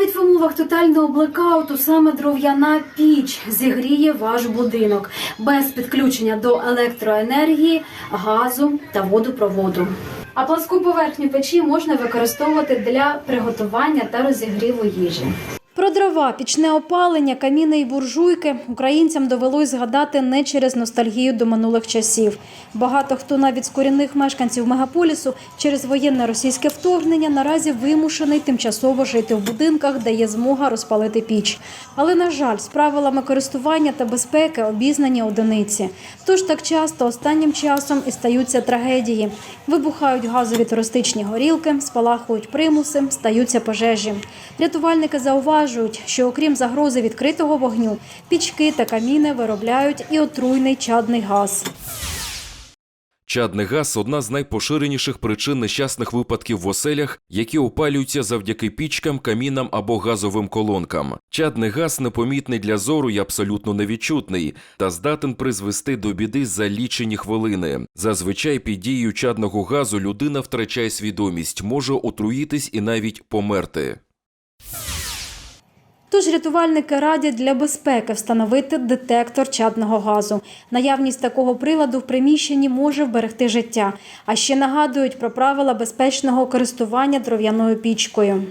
Навіть в умовах тотального блекауту саме дров'яна піч зігріє ваш будинок без підключення до електроенергії, газу та водопроводу. А пласку поверхню печі можна використовувати для приготування та розігріву їжі. Про дрова, пічне опалення, каміни і буржуйки українцям довелось згадати не через ностальгію до минулих часів. Багато хто навіть з корінних мешканців мегаполісу через воєнне російське вторгнення наразі вимушений тимчасово жити в будинках, де є змога розпалити піч. Але на жаль, з правилами користування та безпеки обізнані одиниці. Тож так часто останнім часом і стаються трагедії. Вибухають газові туристичні горілки, спалахують примуси, стаються пожежі. Рятувальники зауважують, що окрім загрози відкритого вогню, пічки та каміни виробляють і отруйний чадний газ. Чадний газ одна з найпоширеніших причин нещасних випадків в оселях, які опалюються завдяки пічкам, камінам або газовим колонкам. Чадний газ непомітний для зору і абсолютно невідчутний, та здатен призвести до біди за лічені хвилини. Зазвичай під дією чадного газу людина втрачає свідомість, може отруїтись і навіть померти. Тож рятувальники радять для безпеки встановити детектор чадного газу. Наявність такого приладу в приміщенні може вберегти життя. А ще нагадують про правила безпечного користування дров'яною пічкою.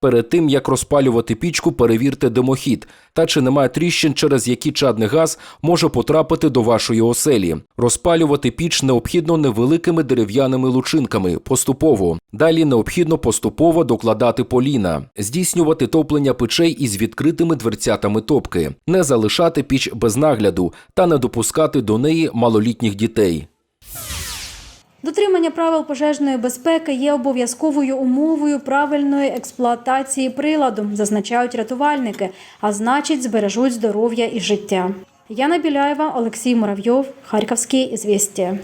Перед тим як розпалювати пічку, перевірте димохід та чи немає тріщин, через які чадний газ може потрапити до вашої оселі. Розпалювати піч необхідно невеликими дерев'яними лучинками поступово. Далі необхідно поступово докладати поліна, здійснювати топлення печей із відкритими дверцятами топки, не залишати піч без нагляду та не допускати до неї малолітніх дітей. Дотримання правил пожежної безпеки є обов'язковою умовою правильної експлуатації приладу, зазначають рятувальники, а значить, збережуть здоров'я і життя. Яна Біляєва, Олексій Муравйов, Харківські ізвістія.